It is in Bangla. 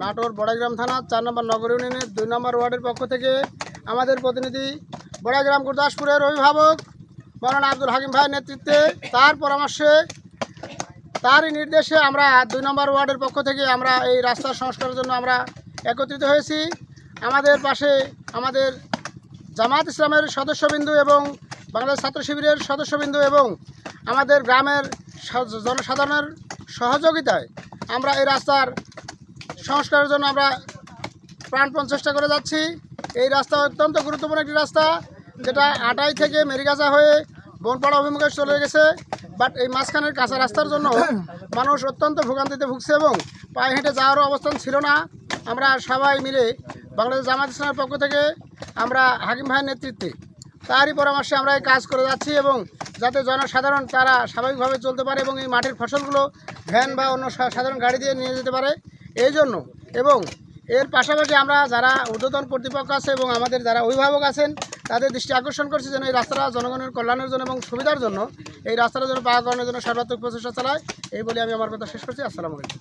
নাটোর বড়াইগ্রাম থানা, চার নম্বর নগর ইউনিয়নের দুই নম্বর ওয়ার্ডের পক্ষ থেকে আমাদের প্রতিনিধি বড়াইগ্রাম গুরদাসপুরের অভিভাবক মৌলানা আব্দুল হাকিম ভাইয়ের নেতৃত্বে তার পরামর্শে, তারই নির্দেশে আমরা দুই নম্বর ওয়ার্ডের পক্ষ থেকে আমরা এই রাস্তার সংস্কারের জন্য আমরা একত্রিত হয়েছি। আমাদের পাশে আমাদের জামাত ইসলামের সদস্যবিন্দু এবং বাংলাদেশ ছাত্র শিবিরের সদস্যবিন্দু এবং আমাদের গ্রামের জনসাধারণের সহযোগিতায় আমরা এই রাস্তার সংস্কারের জন্য আমরা প্রাণপণ চেষ্টা করে যাচ্ছি। এই রাস্তা অত্যন্ত গুরুত্বপূর্ণ একটি রাস্তা, যেটা আটাই থেকে মেরিগাছা হয়ে বনপাড়া অভিমুখে চলে গেছে। বাট এই মাঝখানের কাঁচা রাস্তার জন্য মানুষ অত্যন্ত ভোগান্তিতে ভুগছে এবং পায়ে হেঁটে যাওয়ারও অবস্থান ছিল না। আমরা সবাই মিলে বাংলাদেশ জামাত ইসলামের পক্ষ থেকে আমরা হাকিম ভাইয়ের নেতৃত্বে তারই পরামর্শে আমরা এই কাজ করে যাচ্ছি এবং যাতে জনসাধারণ তারা স্বাভাবিকভাবে চলতে পারে এবং এই মাঠের ফসলগুলো ভ্যান বা অন্য সাধারণ গাড়ি দিয়ে নিয়ে যেতে পারে। এই জন্য। এবং এর পাশাপাশি আমরা যারা ঊর্ধ্বতন কর্তৃপক্ষ আছে এবং আমাদের যারা অভিভাবক আছেন তাদের দৃষ্টি আকর্ষণ করছি যেন এই রাস্তাটা জনগণের কল্যাণের জন্য এবং সুবিধার জন্য এই রাস্তাটা যেন পাকা করানোর জন্য সর্বাত্মক প্রচেষ্টা চালায়। এই বলে আমি আমার কথা শেষ করছি। আসসালামু আলাইকুম।